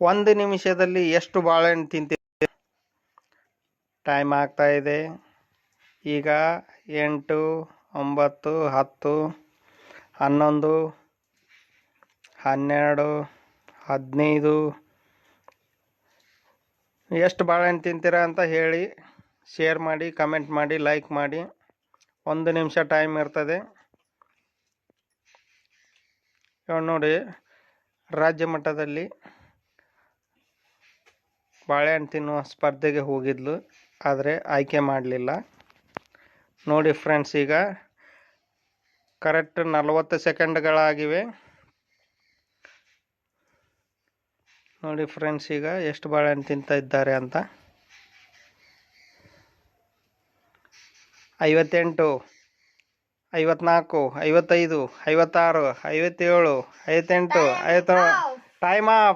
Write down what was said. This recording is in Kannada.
ಒಂದು ನಿಮಿಷದಲ್ಲಿ ಎಷ್ಟು ಬಾಳೆಹಣ್ಣು ತಿಂತೀವಿ ಟೈಮ್ ಆಗ್ತಾ ಇದೆ. ಈಗ ಎಂಟು, ಒಂಬತ್ತು, ಹತ್ತು, ಹನ್ನೊಂದು, ಹನ್ನೆರಡು, ಹದಿನೈದು. ಎಷ್ಟು ಬಾಳೆಹಣ್ಣು ತಿಂತೀರಾ ಅಂತ ಹೇಳಿ ಶೇರ್ ಮಾಡಿ, ಕಮೆಂಟ್ ಮಾಡಿ, ಲೈಕ್ ಮಾಡಿ. ಒಂದು ನಿಮಿಷ ಟೈಮ್ ಇರ್ತದೆ. ನೋಡಿ, ರಾಜ್ಯ ಮಟ್ಟದಲ್ಲಿ ಬಾಳೆಹಣ್ಣು ತಿನ್ನುವ ಸ್ಪರ್ಧೆಗೆ ಹೋಗಿದ್ಲು ಆದರೆ ಆಯ್ಕೆ ಮಾಡಲಿಲ್ಲ. ನೋಡಿ ಫ್ರೆಂಡ್ಸ್ ಈಗ ಕರೆಕ್ಟ್ ನಲವತ್ತು ಸೆಕೆಂಡ್ಗಳಾಗಿವೆ ನೋಡಿ ಫ್ರೆಂಡ್ಸ್ ಈಗ ಎಷ್ಟು ಬಾಳೆಹಣ್ಣು ತಿಂತಾ ಇದ್ದಾರೆ ಅಂತ. ಐವತ್ತೆಂಟು ಐವತ್ನಾಲ್ಕು ಐವತ್ತೈದು ಐವತ್ತಾರು ಐವತ್ತೇಳು ಐವತ್ತೆಂಟು ಐವತ್ತ ಟೈಮ್ ಆಫ್